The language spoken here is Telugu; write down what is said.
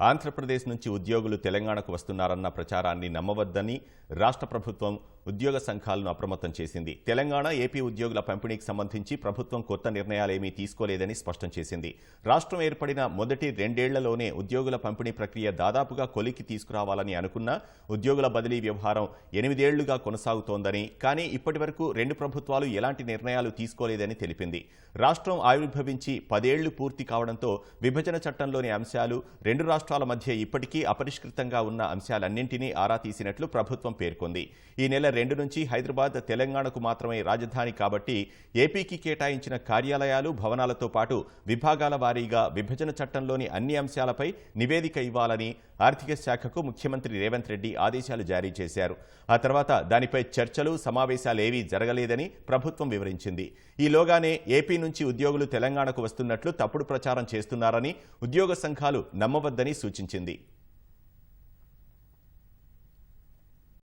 ఆంధ్రప్రదేశ్ నుంచి ఉద్యోగులు తెలంగాణకు వస్తున్నారన్న ప్రచారాన్ని నమ్మవద్దని రాష్ట్ర ప్రభుత్వం ఉద్యోగ సంఘాలను అప్రమత్తం చేసింది. తెలంగాణ ఏపీ ఉద్యోగుల పంపిణీకి సంబంధించి ప్రభుత్వం కొత్త నిర్ణయాలేమీ తీసుకోలేదని స్పష్టం చేసింది. రాష్ట్రం ఏర్పడిన మొదటి రెండేళ్ళలోనే ఉద్యోగుల పంపిణీ ప్రక్రియ దాదాపుగా కొలికి తీసుకురావాలని అనుకున్న ఉద్యోగుల బదిలీ వ్యవహారం ఎనిమిదేళ్ళుగా కొనసాగుతోందని కానీ ఇప్పటి వరకు రెండు ప్రభుత్వాలు ఎలాంటి నిర్ణయాలు తీసుకోలేదని తెలిపింది. రాష్ట్రం ఆవిర్భవించి పదేళ్ళు పూర్తి కావడంతో విభజన చట్టంలోని అంశాలు రెండు రాష్ట్రాల మధ్య ఇప్పటికీ అపరిష్కృతంగా ఉన్న అంశాలన్నింటినీ ఆరా తీసినట్లు ప్రభుత్వం పేర్కొంది. ఈ నెల రెండు నుంచి హైదరాబాద్ తెలంగాణకు మాత్రమే రాజధాని కాబట్టి ఏపీకి కేటాయించిన కార్యాలయాలు భవనాలతో పాటు విభాగాల వారీగా విభజన చట్టంలోని అన్ని అంశాలపై నివేదిక ఇవ్వాలని ఆర్థిక శాఖకు ముఖ్యమంత్రి రేవంత్ రెడ్డి ఆదేశాలు జారీ చేశారు. ఆ తర్వాత దానిపై చర్చలు సమావేశాలేవీ జరగలేదని ప్రభుత్వం వివరించింది. ఈలోగానే ఏపీ నుంచి ఉద్యోగులు తెలంగాణకు వస్తున్నట్లు తప్పుడు ప్రచారం చేస్తున్నారని ఉద్యోగ సంఘాలు నమ్మవద్దని సూచించింది.